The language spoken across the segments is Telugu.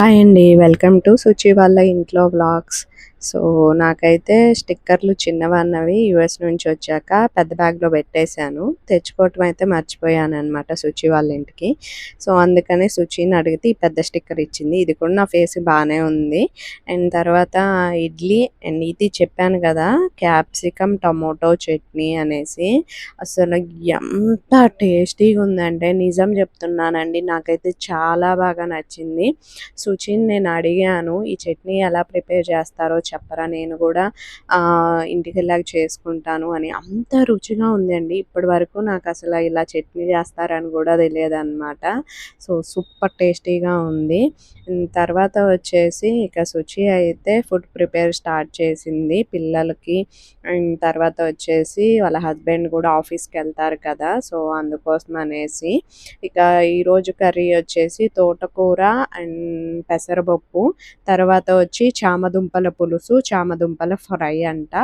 హాయ్ అండి వెల్కమ్ టు సుచి వాళ్ళ ఇంట్లో వ్లాగ్స్. సో నాకైతే స్టిక్కర్లు చిన్నవన్నవి యుఎస్ నుంచి వచ్చాక పెద్ద బ్యాగ్లో పెట్టేశాను. తెచ్చుకోవటం అయితే మర్చిపోయాను అనమాట సుచి వాళ్ళ ఇంటికి. సో అందుకని సుచిని అడిగితే ఈ పెద్ద స్టిక్కర్ ఇచ్చింది. ఇది కూడా నా ఫేస్ బాగానే ఉంది. అండ్ తర్వాత ఇడ్లీ అండ్ ఇది చెప్పాను కదా క్యాప్సికమ్ టమోటో చట్నీ అనేసి. అసలు ఎంత టేస్టీగా ఉందంటే నిజం చెప్తున్నానండి నాకైతే చాలా బాగా నచ్చింది. సుచిని నేను అడిగాను ఈ చట్నీ ఎలా ప్రిపేర్ చేస్తారో చెప్పరా నేను కూడా ఇంటికి వెళ్ళాక చేసుకుంటాను అని. అంత రుచిగా ఉందండి. ఇప్పటి వరకు నాకు అసలు ఇలా చట్నీ చేస్తారని కూడా తెలియదన్నమాట. సో సూపర్ టేస్టీగా ఉంది. తర్వాత వచ్చేసి ఇక శుచి అయితే ఫుడ్ ప్రిపేర్ స్టార్ట్ చేసింది పిల్లలకి. అండ్ తర్వాత వచ్చేసి వాళ్ళ హస్బెండ్ కూడా ఆఫీస్కి వెళ్తారు కదా సో అందుకోసం అనేసి. ఇక ఈరోజు కర్రీ వచ్చేసి తోటకూర అండ్ పెసరపప్పు. తర్వాత వచ్చి చామదుంపల పులుసు చామదుంపల ఫ్రై అంట.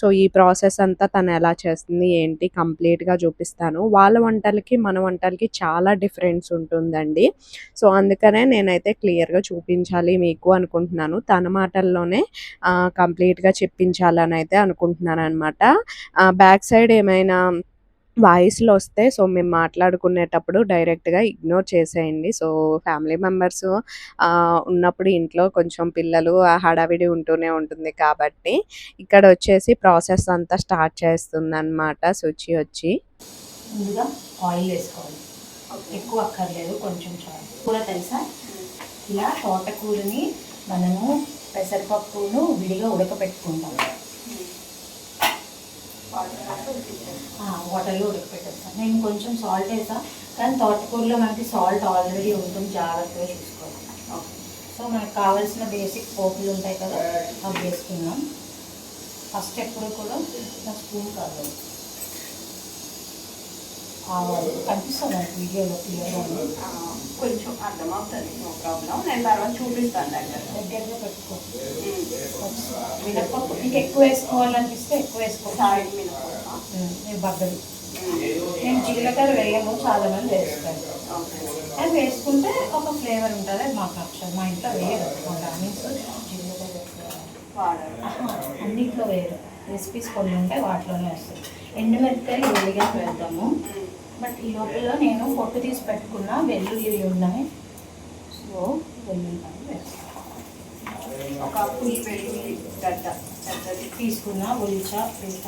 సో ఈ ప్రాసెస్ అంతా తను ఎలా చేస్తుంది ఏంటి కంప్లీట్గా చూపిస్తాను. వాళ్ళ వంటలకి మన వంటలకి చాలా డిఫరెన్స్ ఉంటుందండి. సో అందుకనే నేనైతే క్లియర్గా చూపించాలి మీకు అనుకుంటున్నాను. తన మాటల్లోనే కంప్లీట్గా చెప్పించాలని అయితే అనుకుంటున్నాను అనమాట బ్యాక్ సైడ్ ఏమైనా వాయిస్లో వస్తే సో మేము మాట్లాడుకునేటప్పుడు డైరెక్ట్గా ఇగ్నోర్ చేసేయండి. సో ఫ్యామిలీ మెంబర్స్ ఉన్నప్పుడు ఇంట్లో కొంచెం పిల్లలు హడావిడి ఉంటూనే ఉంటుంది కాబట్టి ఇక్కడ వచ్చేసి ప్రాసెస్ అంతా స్టార్ట్ చేస్తుంది అనమాట శుచి వచ్చి. ముందుగా ఆయిల్ వేసుకోవాలి. ఎక్కువ అక్కర్లేదు కొంచెం చాలు. కూర తెలుసా? ఇలా తోటకూరని మనము పెసరపప్పును విడిగా ఉడకపెట్టుకుంటాం వాటర్లో ఉడకపెట్టేస్తాను నేను కొంచెం సాల్ట్ వేసా కానీ తోటకూరలో మనకి సాల్ట్ ఆల్రెడీ ఉంటుంది. జాగ్రత్తగా చూసుకోవాలి. సో మనకు కావాల్సిన బేసిక్ పోపులు ఉంటాయి కదా అవి వేసుకుందాం. ఫస్ట్ ఎప్పుడు కూడా స్పూన్ కావాలి. ఆవాలు కనిపిస్తుంది మనకి వీడియోలో క్లియర్గా కొంచెం అర్థమవుతుంది నో ప్రాబ్లం నేను తర్వాత చూపిస్తాను దగ్గరగా పెట్టుకో మినప్పప్పు నీకు ఎక్కువ వేసుకోవాలనిపిస్తే ఎక్కువ వేసుకో ఉమ్, నేను బద్దలు నేను జీలకర్ర వేయము చాలా మంది వేస్తాను అది వేసుకుంటే ఒక ఫ్లేవర్ ఉంటుంది అది మాకు నచ్చదు మా ఇంట్లో వేయరు మా బ్రాహ్మిన్స్ జీలకర్ర వేస్తారు ఆహా, వేరు. రెసిపీస్ కొన్ని ఉంటాయి వాటిలోనే వస్తాయి. ఎండుమిరపకాయలు వేడిగా వెళ్తాము బట్ ఈ లోపల నేను పొట్టు తీసి పెట్టుకున్న వెల్లుల్లి ఉన్నాయి సో వెల్లుల్లి ఒక పులి వెల్లుల్లి గడ్డ పెద్దది. తీసుకున్న ఉల్చ పీత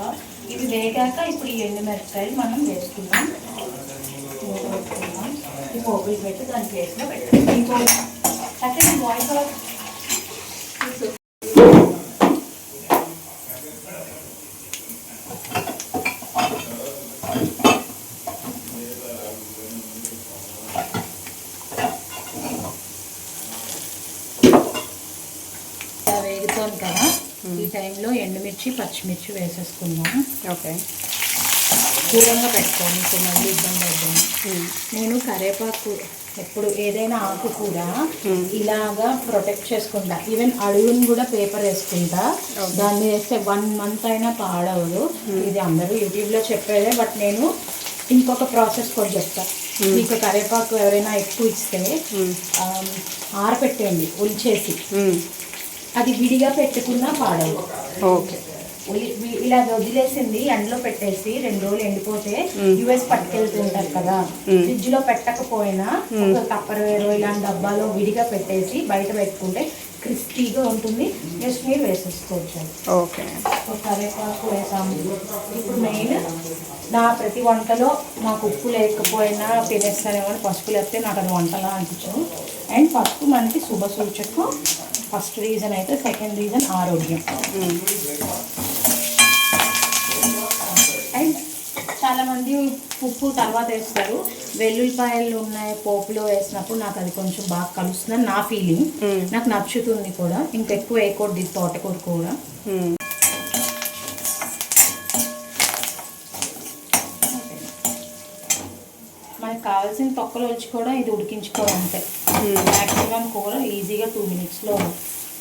ఇవి వేగాక ఇప్పుడు ఈ ఎండుమిరపకాయలు మనం వేసుకుందాం. ఈ పోగులు పెట్టి దాని ప్లేస్లో పెట్టాలి. ఈ పోగు అట్లా వాయిస్ ఇలా వేగుతోంది కదా ఈ టైంలో ఎండుమిర్చి పచ్చిమిర్చి వేసేసుకుందాం. ఓకే. దూరంగా పెట్టుకోండి ఇంకో మళ్ళీ ఇబ్బంది అవుతుంది నేను కరేపాకు ఎప్పుడు ఏదైనా ఆకు కూడా ఇలాగా ప్రొటెక్ట్ చేసుకుంటా. ఈవెన్ అడుగుని కూడా పేపర్ వేసుకుంటా. దాన్ని వేస్తే వన్ మంత్ అయినా పాడవదు. ఇది అందరూ యూట్యూబ్లో చెప్పేదే బట్ నేను ఇంకొక ప్రాసెస్ కూడా చెప్తా. మీకు కరేపాకు ఎవరైనా ఎక్కువ ఇస్తే ఆరపెట్టేయండి ఉల్చేసి అది విడిగా పెట్టుకున్నా పాడవు. ఓకే. ఇలా వదిలేసింది ఎండలో పెట్టేసి రెండు రోజులు ఎండిపోతే యుఎస్ పట్టుకెళ్తుంటారు కదా. ఫ్రిడ్జ్లో పెట్టకపోయినా ఒక టప్పర్ వేరు ఇలాంటి డబ్బాలో విడిగా పెట్టేసి బయట పెట్టుకుంటే క్రిస్పీగా ఉంటుంది. జస్ట్ మీరు వేసేసుకోవచ్చు. ఓకే. కరివేపాకు వేసాము. ఇప్పుడు మెయిన్ నా ప్రతి వంటలో నాకు ఉప్పు లేకపోయినా తినేస్తానేమో పసుపు లేకపోతే నాకు అది వంటలా అనిపించదు. అండ్ పసుపు మనకి శుభ సూచకం. ఫస్ట్ రీజన్ అయితే సెకండ్ రీజన్ ఆరోగ్యం అండ్ చాలా మంది ఉప్పు తర్వాత వేస్తారు. వెల్లుల్లిపాయలు ఉన్నాయి పోపులో వేసినప్పుడు నాకు అది కొంచెం బాగా కలుస్తుంది నా ఫీలింగ్ నాకు నచ్చుతుంది కూడా. ఇంకెక్కువ వేయకూడదు ఇది తోటకూర కూడా. మనకు కావాల్సిన తొక్కలు వచ్చి కూడా ఇది ఉడికించుకోవడం అంతే. మ్యాక్సిమం కూర ఈజీగా టూ మినిట్స్లో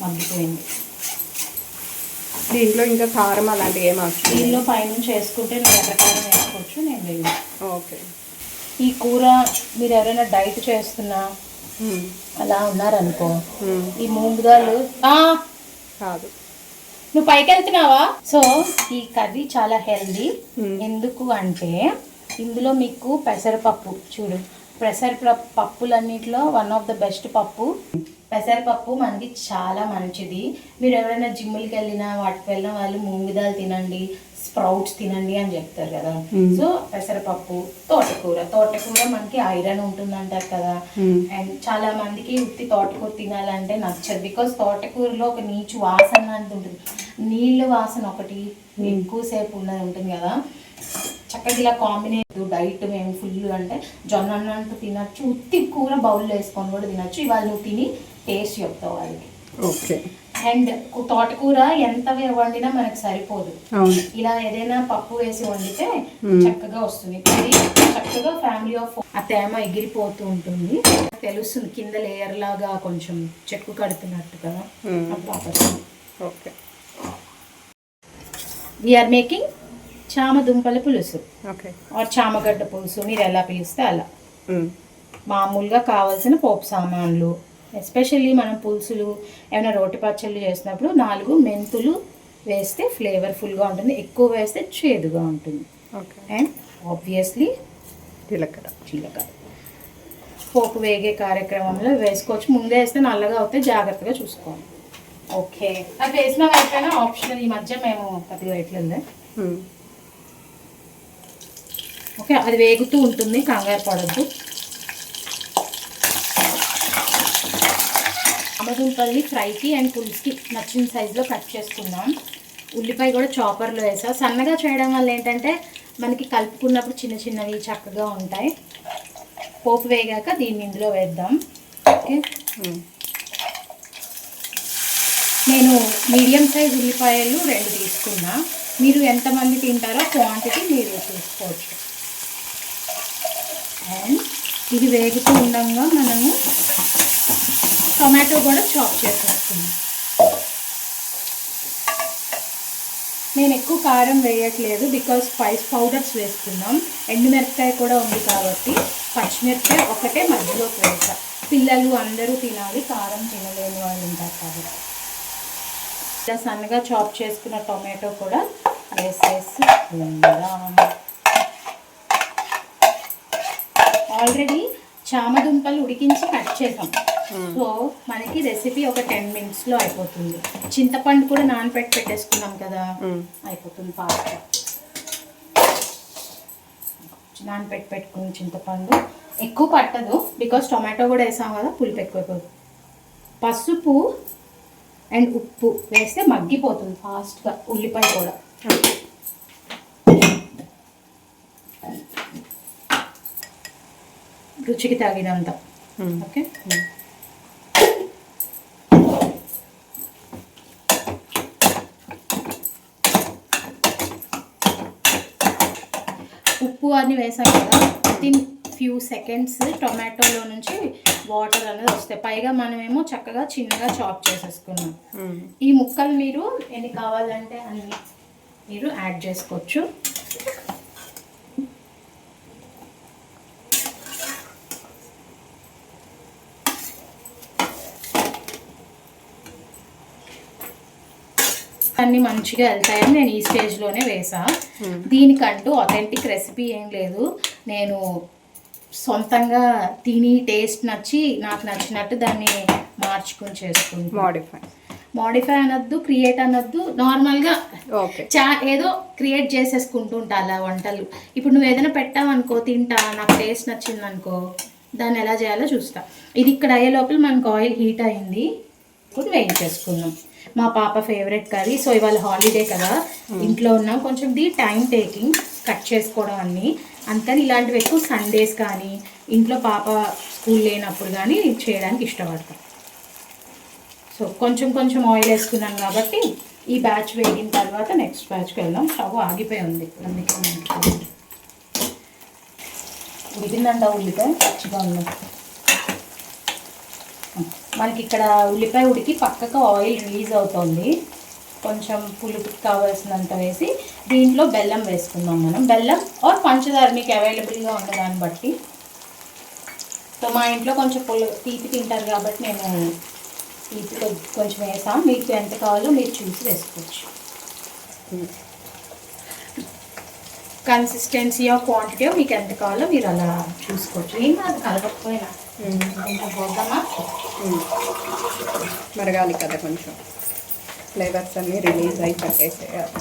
మగ్గిపోయింది. దీంట్లో ఇంకా కారం అలాంటివి ఏం అవసరం దీనిలో పైనుంచి వేసుకుంటే నువ్వు ఎర్రకారం వేసుకోవచ్చు నేను వేయను ఓకే. ఈ కూర మీరు ఎవరైనా డైట్ చేస్తున్నా అలా ఉన్నారనుకో ఈ మూంగ్ దాల్ ఆ, కాదు. నువ్వు పైకి వెళ్తున్నావా సో ఈ కర్రీ చాలా హెల్దీ. ఎందుకు అంటే ఇందులో మీకు పెసరపప్పు చూడు. పెసర పప్పులన్నిటిలో వన్ ఆఫ్ ద బెస్ట్ పప్పు. పెసరపప్పు మనకి చాలా మంచిది. మీరు ఎవరైనా జిమ్ములకి వెళ్ళినా వాటికి వెళ్ళిన వాళ్ళు మూంగిదాలు తినండి స్ప్రౌట్స్ తినండి అని చెప్తారు కదా. సో పెసరపప్పు తోటకూర. తోటకూర మనకి ఐరన్ ఉంటుంది అంటారు కదా అండ్ చాలా మందికి ఉత్తి తోటకూర తినాలంటే నచ్చదు. బికాస్ తోటకూరలో ఒక నీచు వాసన అనేది ఉంటుంది. నీళ్ళ వాసన ఒకటి ఎక్కువసేపు ఉన్నది ఉంటుంది కదా. చక్కగా ఇలా కాంబినేషన్ డైట్ మేము ఫుల్ అంటే జొన్న అన్నంటూ తినచ్చు ఉత్తి కూర బౌల్లో వేసుకొని కూడా తినచ్చు. ఇవాళ నువ్వు తిని టేస్ట్ చెప్తావు వాళ్ళకి. ఓకే. అండ్ తోటకూర ఎంత వండినా మనకి సరిపోదు. ఇలా ఏదైనా పప్పు వేసి వండితే చక్కగా వస్తుంది. చక్కగా ఫ్యామిలీ ఆఫ్ ఆ తేమ ఎగిరిపోతూ ఉంటుంది. తెలుస్తుంది కింద లేయర్ లాగా కొంచెం చెక్కు కడుతున్నట్టుగా అట్లా వస్తుంది. ఓకే. వీఆర్ మేకింగ్ చామదుంపల పులుసు. ఓకే. ఆర్ చామగడ్డ పులుసు. మీరు ఎలా పిలిస్తే అలా. మామూలుగా కావాల్సిన పోపు సామాన్లు ఎస్పెషల్లీ మనం పులుసులు ఏమైనా రోటి పచ్చళ్ళు చేసినప్పుడు నాలుగు మెంతులు వేస్తే ఫ్లేవర్ఫుల్గా ఉంటుంది. ఎక్కువ వేస్తే చేదుగా ఉంటుంది. ఓకే. అండ్ ఆబ్వియస్లీ జీలకర్ర. జీలకర్ర. పోపు వేగే కార్యక్రమంలో వేసుకోవచ్చు. ముందే వేస్తే నల్లగా అవుతే జాగ్రత్తగా చూసుకోవాలి. ఓకే. అది వేసిన వైపైనా ఆప్షనల్. ఈ మధ్య మేము పెద్దగా వేయట్లేదు ఓకే. అది వేగుతూ ఉంటుంది. కంగారు పడద్దు. అమదుంపల్ని ఫ్రైకి అండ్ పులుసుకి నచ్చిన సైజులో కట్ చేసుకుందాం. ఉల్లిపాయ కూడా చాపర్లో వేసా. సన్నగా చేయడం వల్ల ఏంటంటే మనకి కలుపుకున్నప్పుడు చిన్న చిన్నవి చక్కగా ఉంటాయి. పోపు వేగాక దీన్ని ఇందులో వేద్దాం. ఓకే? నేను మీడియం సైజ్ ఉల్లిపాయలు రెండు తీసుకున్నా. మీరు ఎంతమంది తింటారో క్వాంటిటీ మీరు చూసుకోవచ్చు. అండ్ ఇది వేగుతూ ఉండగా మనము టొమాటో కూడా చాప్ చేసేస్తున్నాం నేను ఎక్కువ కారం వేయట్లేదు బికాస్ స్పైస్ పౌడర్స్ వేస్తున్నాం ఎండుమిరపకాయ కూడా ఉంది కాబట్టి పచ్చిమిరపకాయ ఒకటే మధ్యలోకి వేసా. పిల్లలు అందరూ తినాలి కారం తినలేని వాళ్ళు ఉంటారు కాబట్టి. ఇలా సన్నగా చాప్ చేసుకున్న టొమాటో కూడా వేసేసి ఆల్రెడీ చామదుంపలు ఉడికించి కట్ చేసాం. సో మనకి రెసిపీ ఒక టెన్ మినిట్స్లో అయిపోతుంది. చింతపండు కూడా నానబెట్టి పెట్టేసుకున్నాం కదా. అయిపోతుంది ఫాస్ట్గా నానబెట్టి పెట్టుకున్న చింతపండు. ఎక్కువ పట్టదు బికాస్ టొమాటో కూడా వేసాం కదా పులుపు ఎక్కువైపోతుంది. పసుపు అండ్ ఉప్పు వేస్తే మగ్గిపోతుంది ఫాస్ట్గా ఉల్లిపాయ కూడా. రుచికి తగినంత. ఓకే అన్ని వేసాం కదా వితిన్ ఫ్యూ సెకండ్స్ టొమాటోలో నుంచి వాటర్ అనేది వస్తాయి. పైగా మనమేమో చక్కగా చిన్నగా చాప్ చేసేసుకున్నాం. ఈ ముక్కలు మీరు ఎన్ని కావాలంటే అన్ని మీరు యాడ్ చేసుకోవచ్చు. అన్ని మంచిగా వెళ్తాయని నేను ఈ స్టేజ్లోనే వేసా. దీనికంటూ అథెంటిక్ రెసిపీ ఏం లేదు. నేను సొంతంగా తిని టేస్ట్ నచ్చి నాకు నచ్చినట్టు దాన్ని మార్చుకుని చేసుకుంటాను మోడిఫై మోడిఫై అనొద్దు క్రియేట్ అనొద్దు. నార్మల్గా చా ఏదో క్రియేట్ చేసేసుకుంటూ ఉంటా అలా వంటలు. ఇప్పుడు నువ్వు ఏదైనా పెట్టావనుకో తింటా నాకు టేస్ట్ నచ్చింది అనుకో దాన్ని ఎలా చేయాలో చూస్తా. ఇది ఇక్కడ అయ్యే లోపల మనకు ఆయిల్ హీట్ అయింది. ఇప్పుడు వేయించేసుకుందాం. మా పాప ఫేవరెట్ కర్రీ సో ఇవాళ హాలిడే కదా. ఇంట్లో ఉన్నాం. కొంచెం ది టైం టేకింగ్ కట్ చేసుకోవడం అన్ని. అందుకని ఇలాంటివి ఎక్కువ సండేస్ కానీ ఇంట్లో పాప స్కూల్ లేనప్పుడు కానీ చేయడానికి ఇష్టపడతాం. సో కొంచెం కొంచెం ఆయిల్ వేసుకున్నాను కాబట్టి ఈ బ్యాచ్ వేగిన తర్వాత నెక్స్ట్ బ్యాచ్కి వెళ్దాం. స్టవ్ ఆగిపోయి ఉంది. అందుకే ఉడికిందంట ఉల్లిపాయ? పచ్చిగా ఉంది. మనకి ఇక్కడ ఉల్లిపాయ ఉడికి పక్కకు ఆయిల్ రిలీజ్ అవుతుంది. కొంచెం పులుపుకి కావాల్సినంత వేసి దీంట్లో బెల్లం వేసుకుందాం మనం. బెల్లం ఆర్ పంచదార మీకు అవైలబుల్గా ఉన్న దాన్ని బట్టి. సో మా ఇంట్లో కొంచెం పులు తీపి తింటారు కాబట్టి నేను తీపి కొంచెం వేసాం. మీకు ఎంత కావాలో మీరు చూసి వేసుకోవచ్చు. కన్సిస్టెన్సీ ఆఫ్ క్వాంటిటీ మీకు ఎంత కావాలో మీరు అలా చూసుకోవచ్చు. ఏం కాదు కలపకపోయినా కొంచెం పోద్దామా? మరగాలి కదా కొంచెం. ఫ్లేవర్స్ అన్నీ రిలీజ్ అయి పట్టేసేయాలి.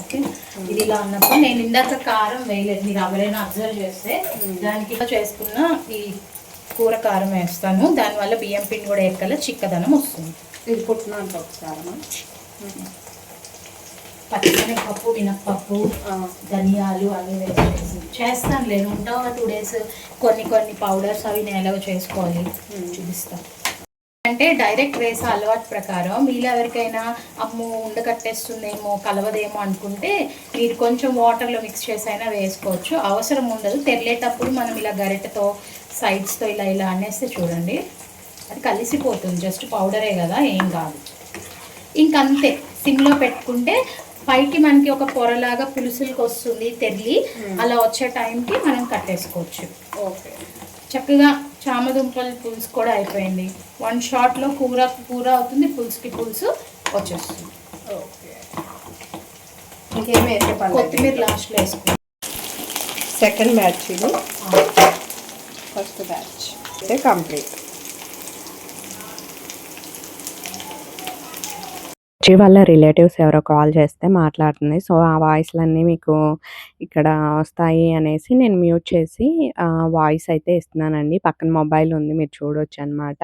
ఓకే. ఇది ఇలా ఉన్నప్పుడు నేను ఇందాక కారం వేయలేదు. మీరు ఎవరైనా అబ్జర్వ్ చేస్తే దానికి చేసుకున్న ఈ కూర కారం వేస్తాను. దానివల్ల బియ్యం పిండి కూడా ఎక్కల చిక్కదనం వస్తుంది. ఇది పుట్టినాక ఒకసారి పచ్చిశనగపప్పు మినప్పప్పు ధనియాలు అవి వేసేసి చేస్తాను లేదు ఉంటావు టూ డేస్ కొన్ని కొన్ని పౌడర్స్ అవి నేను చేసుకోవాలి. చూపిస్తాను అంటే డైరెక్ట్ వేసే అలవాటు ప్రకారం మీలో ఎవరికైనా అమ్ము ఉండకట్టేస్తుందేమో కలవదేమో అనుకుంటే మీరు కొంచెం వాటర్లో మిక్స్ చేసి అయినా వేసుకోవచ్చు. అవసరం ఉండదు. తెరలేటప్పుడు మనం ఇలా గరిటెతో సైడ్స్తో ఇలా ఇలా అనేస్తే చూడండి. అది కలిసిపోతుంది. జస్ట్ పౌడరే కదా ఏం కాదు. ఇంకంతే. సిమ్లో పెట్టుకుంటే పైకి మనకి ఒక పొరలాగా పులుసులకు వస్తుంది తెల్లి అలా వచ్చే టైంకి మనం కట్టేసుకోవచ్చు. ఓకే. చక్కగా చామదుంపల పులుసు కూడా అయిపోయింది. వన్ షాట్లో కూర కూర అవుతుంది పులుసుకి పులుసు వచ్చేస్తుంది. ఓకే. ఇంకేం వేసే పని కొత్తిమీర లాస్ట్లో వేసుకుంటాం సెకండ్ బ్యాచ్ ఇది. First batch. అయితే కంప్లీట్. వచ్చి వాళ్ళ రిలేటివ్స్ ఎవరో కాల్ చేస్తే మాట్లాడుతుంది. సో ఆ వాయిస్లన్నీ మీకు ఇక్కడ వస్తాయి అనేసి నేను మ్యూట్ చేసి వాయిస్ అయితే ఇస్తున్నానండి. పక్కన మొబైల్ ఉంది మీరు చూడొచ్చు అనమాట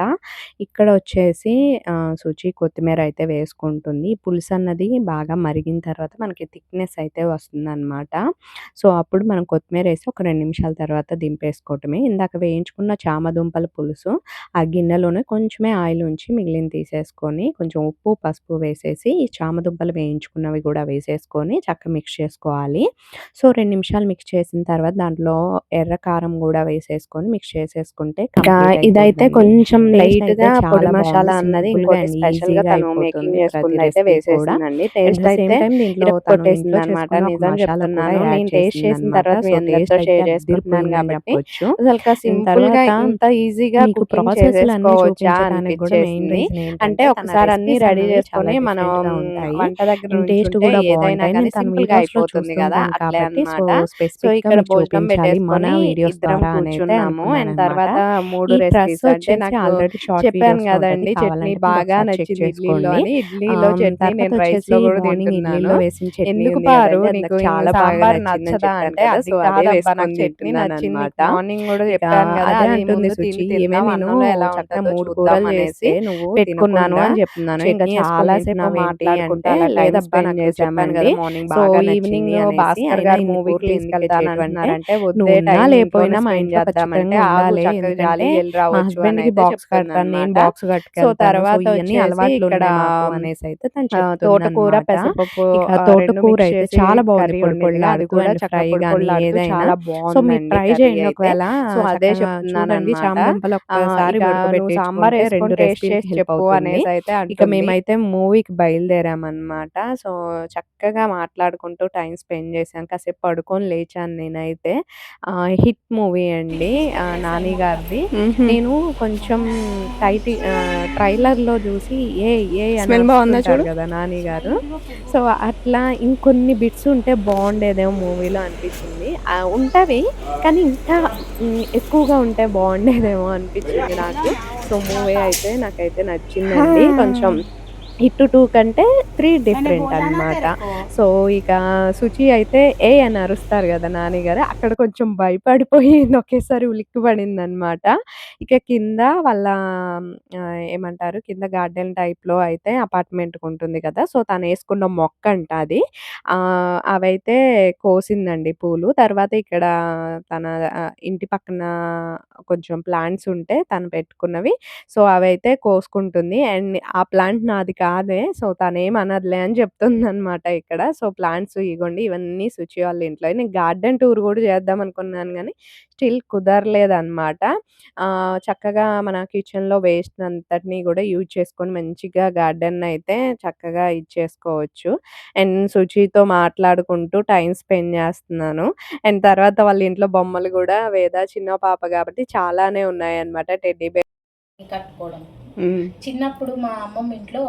ఇక్కడ వచ్చేసి ఆ, శుచి కొత్తిమీర అయితే వేసుకుంటుంది. ఈ పులుసు అన్నది బాగా మరిగిన తర్వాత మనకి థిక్నెస్ అయితే వస్తుంది అనమాట సో అప్పుడు మనం కొత్తిమీర వేసి ఒక రెండు నిమిషాల తర్వాత దింపేసుకోవటమే. ఇందాక వేయించుకున్న చామదుంపల పులుసు ఆ గిన్నెలోనే కొంచెమే ఆయిల్ ఉంచి మిగిలిన తీసేసుకొని కొంచెం ఉప్పు పసుపు వేసేసి ఈ చామదుంపలు వేయించుకున్నవి కూడా వేసేసుకొని చక్కగా మిక్స్ చేసుకోవాలి. సో రెండు నిమిషాలు మిక్స్ చేసిన తర్వాత దాంట్లో ఎర్ర కారం కూడా వేసేసుకొని మిక్స్ చేసేసుకుంటే ఇదైతే కొంచెం లైట్గా పొడి మసాలా అన్నది ఇంకోటి స్పెషల్గా తను మేకింగ్ చేసుకుంది అయితే వేసేసిందండి. టేస్ట్ అయితే దీంట్లో కొట్టేసింది అనమాట నిజం చెప్తున్నాను. నేను టేస్ట్ చేసిన తర్వాత మీ అందరితో షేర్ చేసుకుంటున్నాను కాబట్టి అసలు సింపుల్గా ఇంత ఈజీగా రీజన్ అంటే ఒకసారి అన్ని రెడీ చేసుకొని మనం వంట దగ్గర టేస్ట్ కూడా ఏదైనా బాగుంటాయి. నేను తన వీడియోస్లో చూస్తుంటాను కాబట్టి సో స్పెసిఫిక్ మన వీడియోస్ ద్వారా తర్వాత మూడు రెసిపీస్ అంటే నాకు చెప్పాను కదండి. చట్నీ బాగా నచ్చింది check ఇడ్లీలో. చట్నీ నేను రైస్ వచ్చేసి లో కూడా తింటున్నాను. వేసిన చట్నీ పారు? నీకు చాలా బాగా నచ్చదా అంటే అది కాదబ్బా నాకు చట్నీ నచ్చింది. మార్నింగ్ కూడా చెప్పాను కదా అదే అది అంటుంది ముందు శుచి తిని ఏమే తిందాం నేను అన్నంలో ఎలా ఉంటుందో మూడు కూరలు చేసి నువ్వు పెట్టుకున్నాను అని చెప్తున్నాను ఇంకా చాలా సేపు తిన్నావేంటి మాట్లాడుకుంటా అంటే, లేదబ్బా నాకు చెప్పాను కదా మార్నింగ్ సో ఈవినింగ్ భాస్కర్ గారు మూవీకి తీసుకెళ్తానంటున్నారంటే లేకపోయినా మా ఇంట్లో చేద్దామంటే ఖచ్చితంగా ఆగు ఉండాలి చక్కగా జాలి ఎందుకంటే వెళ్ళి మా రావచ్చు హస్బెండ్కి బాక్స్ కడతాను నేను. బాక్స్ సో తర్వాత అలవాట్లు అనేసి అయితే తోటకూర. పెసరపప్పు తోటకూర అయితే చాలా బాగుంది అది కూడా ఫ్రై కానీ ఏదైనా సో మీరు ట్రై చేయండి. ఒకవేళ సో అదే చక్కగా చెప్తున్నాను చూడండి అన్నమాట. చామదుంపలు ఆ, ఒక్కసారి ఇక నువ్వు సాంబార్ రెండు టేస్ట్ చేసి చెప్పు అనేసి అయితే ఇక మేమైతే మూవీకి బయలుదేరామన్నమాట. సో చక్కగా మాట్లాడుకుంటూ టైం స్పెండ్ చేశాను కాసేపు పడుకొని లేచాను నేనైతే. హిట్ మూవీ అండి. నాని గారిది. నేను కొంచెం టైటి ట్రైలర్లో చూసి ఏ ఏ అని అరుస్తుంటారు చూడు? కదా నాని గారు. సో అట్లా ఇంకొన్ని బిట్స్ ఉంటే బాగుండేదేమో మూవీలో అనిపించింది. ఆ, ఉంటవి కానీ ఇంకా ఎక్కువగా ఉంటే బాగుండేదేమో అనిపించింది నాకు. సో మూవీ అయితే నాకైతే నచ్చిందండి. కొంచెం హిట్ టూ కంటే త్రీ డిఫరెంట్ అన్నమాట. సో ఇక శుచి అయితే ఏ అని అరుస్తారు కదా నాన్నగారు అక్కడ కొంచెం భయపడిపోయి ఒకేసారి ఉలిక్కి పడింది అనమాట ఇక కింద వాళ్ళ ఏమంటారు కింద గార్డెన్ టైప్లో అయితే అపార్ట్మెంట్ ఉంటుంది కదా. సో తను వేసుకున్న మొక్క అంట అది. అవైతే కోసిందండి పూలు. తర్వాత ఇక్కడ తన ఇంటి పక్కన కొంచెం ప్లాంట్స్ ఉంటే తను పెట్టుకున్నవి. సో అవైతే కోసుకుంటుంది. అండ్ ఆ ప్లాంట్ నాది కాదే. సో, తనేమనదులే అని చెప్తుందనమాట ఇక్కడ. సో, ప్లాంట్స్ ఇగోండి ఇవన్నీ సుచి వాళ్ళ ఇంట్లోయి. నేను గార్డెన్ టూర్ గూడా చేద్దాం అనుకున్నాను గానీ, స్టిల్ కుదరలేదనమాట. ఆహ్, చక్కగా మన కిచెన్‌లో వేస్ట్‌నంతటిని గూడా యూజ్ చేసుకొని మంచిగా గార్డెనయితే చక్కగా ఇచ్చేసుకోవచ్చు. అండ్ సుచితో మాట్లాడుకుంటూ టైమ్ స్పెండ్ చేస్తున్నాను. అండ్ తర్వాత వాళ్ళ ఇంట్లో బొమ్మలు గూడా వేద చిన్న పాప గాబట్టి చాలానే ఉన్నాయన్నమాట. టెడ్డీ బేర్ కట్టుకోవడం. చిన్నప్పుడు మా అమ్మమ్మ ఇంట్లో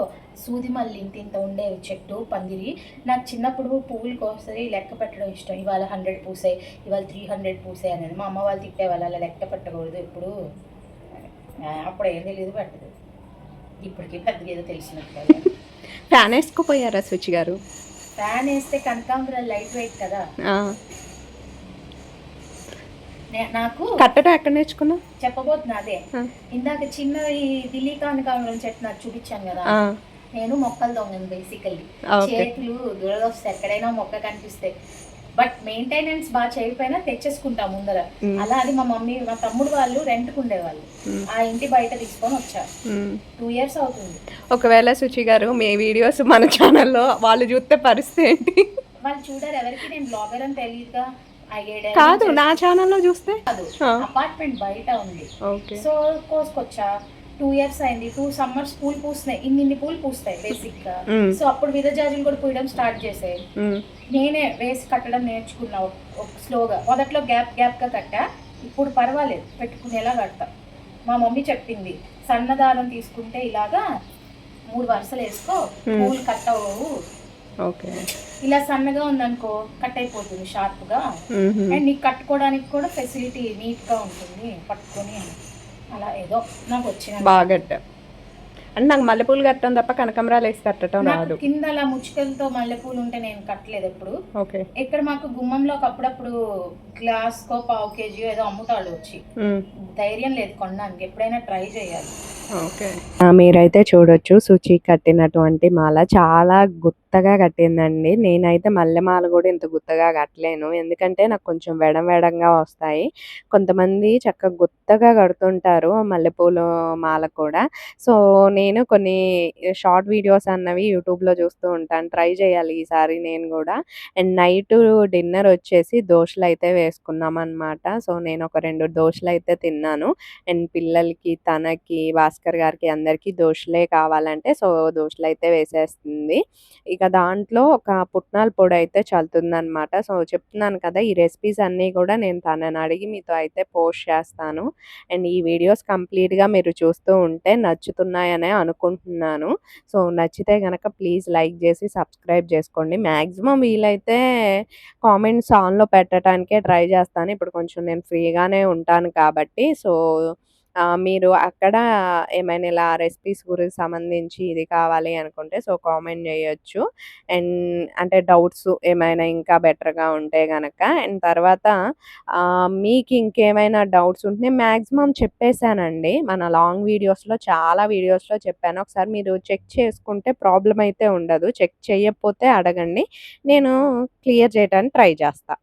సూది మల్లి ఇంతింత ఉండేవి చెట్టు, పందిరి. నాకు చిన్నప్పుడు పువ్వులు కోసి లెక్క పెట్టడం ఇష్టం. ఇవాళ 100 పూసాయి, ఇవాళ 300 పూసాయి అనేది. మా అమ్మ వాళ్ళు తిట్టేవాళ్ళు అలా లెక్క పెట్టకూడదు ఎప్పుడు. ఆహ్, అప్పుడు ఏం తెలీదు పెట్టదు. ఇప్పటికి పెద్దగా ఏదో తెలిసినట్టుగా. ఫ్యాన్ ఏసుకోపోయారా సుచి గారు? ఫ్యాన్ ఏస్తే కనకాంబరాలు లైట్ వెయిట్ కదా! నాకు కట్టడం ఎక్కడ నేర్చుకున్నావు? చెప్పబోతున్నా అదే. ఇందాక చిన్న ఈ ఢిల్లీ కనకాంబరం చెట్టు నాకు చూపించాను కదా! నేను మొక్కలు దొంగను బేసికల్లీ. చేతులు దురదొస్తాయి ఎక్కడైనా మొక్క కనిపిస్తే. బట్ మెయింటెనెన్స్ బాగా చేయకపోయినా తెచ్చేసుకుంటా ముందర. హ్మ్. అలా అది మా మమ్మీ మా తమ్ముడు వాళ్ళు రెంట్‌కి ఉండేవాళ్ళు. హ్మ్. ఆ ఇంటి బయట తీసుకొని వచ్చారు. హ్మ్. 2 ఇయర్స్ అవుతుంది. ఒకవేళ సుచి గారు మీ వీడియోస్ మన ఛానల్‌లో వాళ్ళు చూస్తే పరిస్థితి ఏంటి? వాళ్ళు చూడరు ఎవరికి నేను బ్లాగర్ అని తెలియదుగా. కాదు నా ఛానల్‌లో చూస్తే? అపార్ట్మెంట్ బయట ఉంది. ఓకే. సో కోసుకొచ్చా. 2 ఇయర్స్ అయింది. 2 సమ్మర్స్ పూలు పూస్తున్నాయి. ఇన్నిన్ని పూలు పూస్తాయి బేసిక్‌గా. హ్మ్. సో అప్పుడు విరజాజులు కూడా పూయడం స్టార్ట్ చేసాయి. హ్మ్. నేనే వేసి కట్టడం నేర్చుకున్నా స్లోగా. మొదట్లో గ్యాప్ గ్యాప్‌గా కట్టా. ఇప్పుడు పర్వాలేదు పెట్టుకునేలా కడతా. మా మమ్మీ చెప్పింది. సన్నదారం తీసుకుంటే ఇలాగా 3 వరుసలు వేసుకో. Hmm. పూలు కట్ అవ్వవు. ఓకే. ఇలా సన్నగా ఉందనుకో కట్ అయిపోతుంది షార్ప్‌గా. హుహు. అండ్ నీకు కట్టుకోవడానికి కూడా ఫెసిలిటీ నీట్‌గా ఉంటుంది. పట్టుకొని అలా ఏదో నాకు వచ్చిన బాగా కట్టావు. అంటే నాకు మల్లెపూలు కట్టడం తప్ప కనకాంబరాలు వేసి కట్టడం రాదు. కింద అలా ముచ్చుకలతో మల్లెపూలు ఉంటే నేను కట్టలేదు ఎప్పుడు. ఓకే. ఇక్కడ మాకు గుమ్మంలోకి అప్పుడప్పుడు గ్లాస్కో పావు కేజీ ఏదో అమ్ముతాడు వచ్చి. ధైర్యం లేదు కొనడానికి. ఎప్పుడైనా ట్రై చేయాలి. ఓకే. మీరైతే చూడొచ్చు సుచి కట్టినటువంటి మాల చాలా గుత్తగా కట్టిందండి. నేనైతే మల్లెమాల కూడా ఇంత గుత్తగా కట్టలేను. ఎందుకంటే నాకు కొంచెం వెడం వెడంగా వస్తాయి. కొంతమంది చక్కగా గుత్తగా కడుతుంటారు మల్లెపూలు మాల కూడా. సో, నేను కొన్ని షార్ట్ వీడియోస్ అన్నవి యూట్యూబ్‌లో చూస్తూ ఉంటాను. ట్రై చేయాలి ఈసారి నేను కూడా అండ్ నైట్ డిన్నర్ వచ్చేసి దోశలు అయితే వేసుకున్నాం వేసుకున్నామనమాట. సో, నేను ఒక రెండు దోశలు అయితే తిన్నాను. అండ్ పిల్లలకి, తనకి, భాస్కర్ గారికి అందరికీ దోశలే కావాలంటే సో, దోశలు అయితే వేసేస్తుంది. ఇక దాంట్లో ఒక పుట్నాల అయితే చల్లుతుందనమాట. సో, చెప్తున్నాను కదా! ఈ రెసిపీస్ అన్నీ కూడా నేను తనని అడిగి మీతో అయితే పోస్ట్ చేస్తాను. అండ్ ఈ వీడియోస్ కంప్లీట్‌గా మీరు చూస్తూ ఉంటే నచ్చుతున్నాయనే అనుకుంటున్నాను. సో, నచ్చితే కనుక ప్లీజ్ లైక్ చేసి సబ్స్క్రైబ్ చేసుకోండి. మ్యాక్సిమం వీలైతే కామెంట్స్ ఆన్‌లో పెట్టడానికే ట్రై చేస్తాను. ఇప్పుడు కొంచెం నేను ఫ్రీగానే ఉంటాను కాబట్టి. సో, మీరు అక్కడ ఏమైనా ఇలా రెసిపీస్ గురించి సంబంధించి ఇది కావాలి అనుకుంటే సో, కామెంట్ చేయొచ్చు. అండ్ అంటే డౌట్స్ ఏమైనా ఇంకా బెటర్‌గా ఉంటే కనుక అండ్ తర్వాత మీకు ఇంకేమైనా డౌట్స్ ఉంటే మ్యాక్సిమం చెప్పేశానండి చెప్పేసానండి. మన లాంగ్ వీడియోస్‌లో చాలా వీడియోస్‌లో చెప్పాను. ఒకసారి మీరు చెక్ చేసుకుంటే ప్రాబ్లం అయితే ఉండదు. చెక్ చేయకపోతే అడగండి. నేను క్లియర్ చేయడానికి ట్రై చేస్తాను